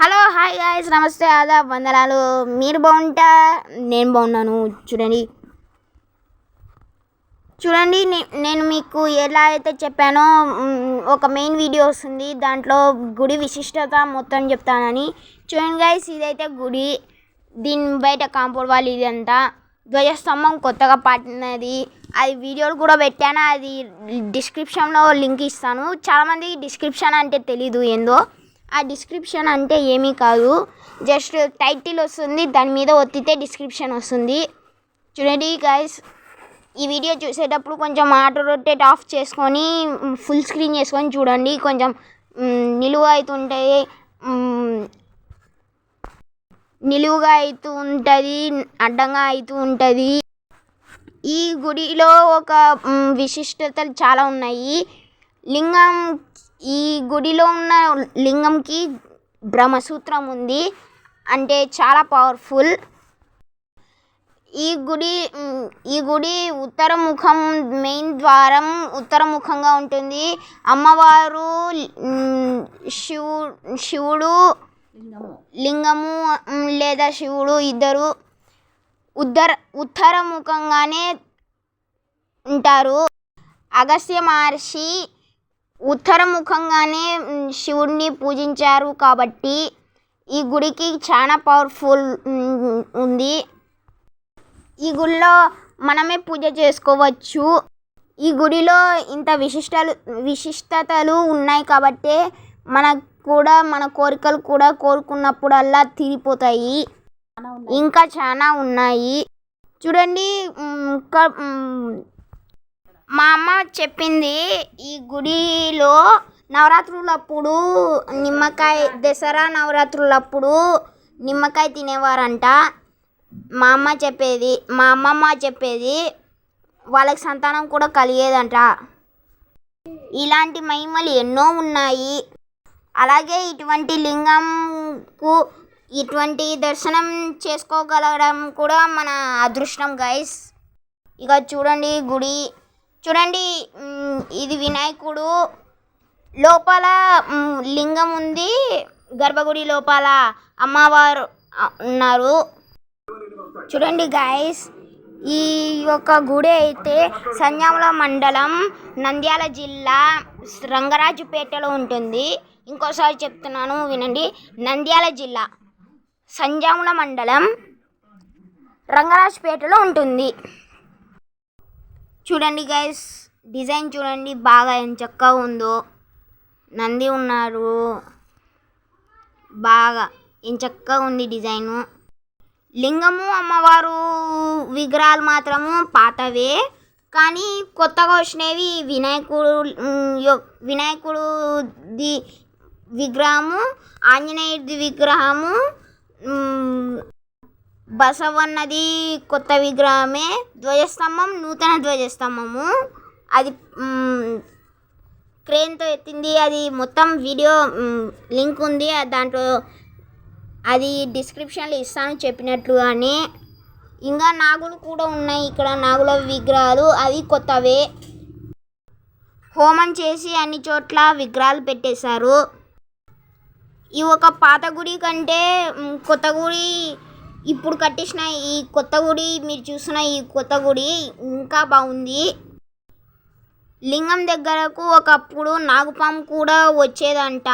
Hello hi guys నమస్తే ఆదా వందనాలు. మీరు బాగుంటా? నేను బాగున్నాను. చూడండి. చూడండి నేను మీకు ఎలా అయితే చెప్పానో ఒక మెయిన్ వీడియో వస్తుంది. దాంట్లో గుడి విశిష్టత మొత్తం చెప్తానని. చూడండి గైస్ ఇదైతే గుడి. దీని బయట కాంపౌండ్ వాళ్ళు ఇదంతా. ధ్వజస్తంభం కొత్తగా పట్టినది అది వీడియోలు కూడా పెట్టాను. అది డిస్క్రిప్షన్లో లింక్ ఇస్తాను. చాలామంది డిస్క్రిప్షన్ అంటే తెలీదు ఏందో. ఆ డిస్క్రిప్షన్ అంటే ఏమీ కాదు. జస్ట్ టైటిల్ వస్తుంది దాని మీద ఒత్తితే డిస్క్రిప్షన్ వస్తుంది. చూడండి గైస్ ఈ వీడియో చూసేటప్పుడు కొంచెం ఆటో రొటేట్ ఆఫ్ చేసుకొని ఫుల్ స్క్రీన్ చేసుకొని చూడండి. కొంచెం నిలువ అవుతుంటే నిలువుగా అవుతూ ఉంటుంది అడ్డంగా అవుతూ ఉంటుంది. ఈ గుడిలో ఒక విశిష్టతలు చాలా ఉన్నాయి. లింగం ఈ గుడిలో ఉన్న లింగంకి బ్రహ్మసూత్రం ఉంది. అంటే చాలా పవర్ఫుల్ ఈ గుడి ఈ గుడి ఉత్తర ముఖం మెయిన్ ద్వారం ఉత్తర ముఖంగా ఉంటుంది. అమ్మవారు శివు శివుడు లింగము లేదా శివుడు ఇద్దరు ఉద్దర ఉత్తర ముఖంగానే ఉంటారు. అగస్త్య మహర్షి ఉత్తర ముఖంగానే మ్, శివుడిని పూజించారు కాబట్టి ఈ గుడికి చాలా పవర్ఫుల్ ఉంది. ఈ గుడిలో మనమే పూజ చేసుకోవచ్చు. ఈ గుడిలో ఇంత విశిష్టాలు విశిష్టతలు ఉన్నాయి కాబట్టి మనకు కూడా మన కోరికలు కూడా కోరుకున్నప్పుడల్లా తీరిపోతాయి. ఇంకా చాలా ఉన్నాయి. చూడండి ఇంకా మా అమ్మ చెప్పింది ఈ గుడిలో నవరాత్రులప్పుడు నిమ్మకాయ దసరా నవరాత్రులప్పుడు నిమ్మకాయ తినేవారంట. మా అమ్మ చెప్పేది మా అమ్మమ్మ చెప్పేది వాళ్ళకి సంతానం కూడా కలిగేదంట. ఇలాంటి మహిమలు ఎన్నో ఉన్నాయి. అలాగే ఇటువంటి లింగంకు ఇటువంటి దర్శనం చేసుకోగలగడం కూడా మన అదృష్టం గైస్ ఇక చూడండి గుడి. చూడండి ఇది వినాయకుడు లోపల లింగం ఉంది. గర్భగుడి లోపల అమ్మవారు ఉన్నారు. చూడండి గాయస్ ఈ యొక్క గుడి అయితే సంజాముల మండలం నంద్యాల జిల్లా రంగరాజుపేటలో ఉంటుంది. ఇంకోసారి చెప్తున్నాను వినండి. నంద్యాల జిల్లా సంజాముల మండలం రంగరాజుపేటలో ఉంటుంది. చూడండి గైస్ డిజైన్ చూడండి బాగా ఎంత చక్కగా ఉందో. నంది ఉన్నారు. బాగా ఎంత చక్కగా ఉంది డిజైను లింగము అమ్మవారు విగ్రహాలు మాత్రము పాతవే కానీ కొత్తగా వచ్చినవి వినాయకుడు వినాయకుడుది విగ్రహము ఆంజనేయుడి విగ్రహము బసవన్నది కొత్త విగ్రహమే. ధ్వజస్తంభం నూతన ధ్వజస్తంభము. అది క్రేన్తో ఎత్తింది. అది మొత్తం వీడియో లింక్ ఉంది. దాంట్లో అది డిస్క్రిప్షన్లో ఇస్తాను చెప్పినట్లుగానే ఇంకా నాగులు కూడా ఉన్నాయి ఇక్కడ. నాగుల విగ్రహాలు అవి కొత్తవే. హోమం చేసి అన్ని చోట్ల విగ్రహాలు పెట్టేశారు. ఈ ఒక పాత గుడి కంటే కొత్త గుడి ఇప్పుడు కట్టించిన ఈ కొత్త గుడి మీరు చూసిన ఈ కొత్త గుడి ఇంకా బాగుంది. లింగం దగ్గరకు ఒకప్పుడు నాగుపాము కూడా వచ్చేదంట.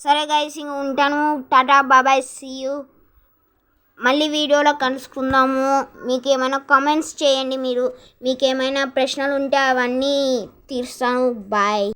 సరే గైస్ ఇంక ఉంటాను. టాటా బాబాయ్ సీ యూ మళ్ళీ వీడియోలో కలుసుకుందాము. మీకు ఏమైనా కామెంట్స్ చేయండి మీరు. మీకు ఏమైనా ప్రశ్నలు ఉంటే అవన్నీ తీరుస్తాను బాయ్